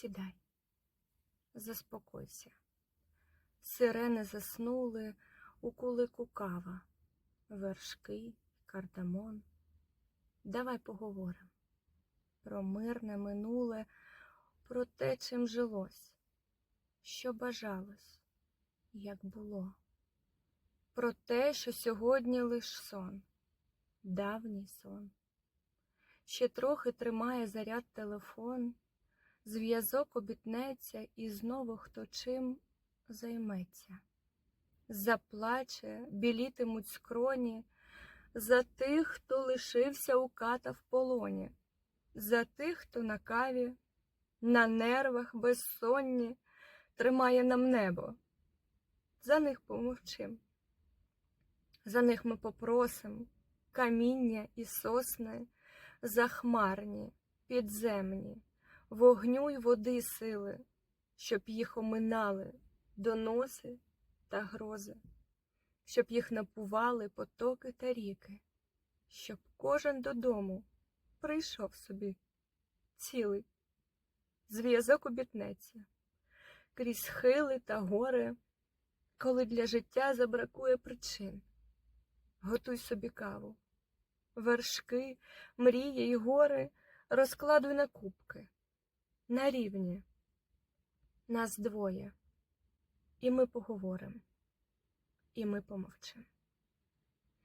Сідай, заспокойся. Сирени заснули у кулику кава, вершки, кардамон. Давай поговоримо про мирне минуле, про те, чим жилось, що бажалось, як було, про те, що сьогодні лиш сон, давній сон. Ще трохи тримає заряд телефон, зв'язок обітнеться, і знову хто чим займеться. Заплаче, білітимуть скроні за тих, хто лишився у ката в полоні, за тих, хто на каві, на нервах безсонні тримає нам небо. За них помовчим. За них ми попросим каміння і сосни захмарні, підземні, вогню й води сили, щоб їх оминали доноси та грози, щоб їх напували потоки та ріки, щоб кожен додому прийшов собі цілий. Зв'язок обітнеться крізь хили та гори, коли для життя забракує причин. Готуй собі каву, вершки, мрії й гори розкладуй на кубки, на рівні. Нас двоє, і ми поговоримо, і ми помовчимо.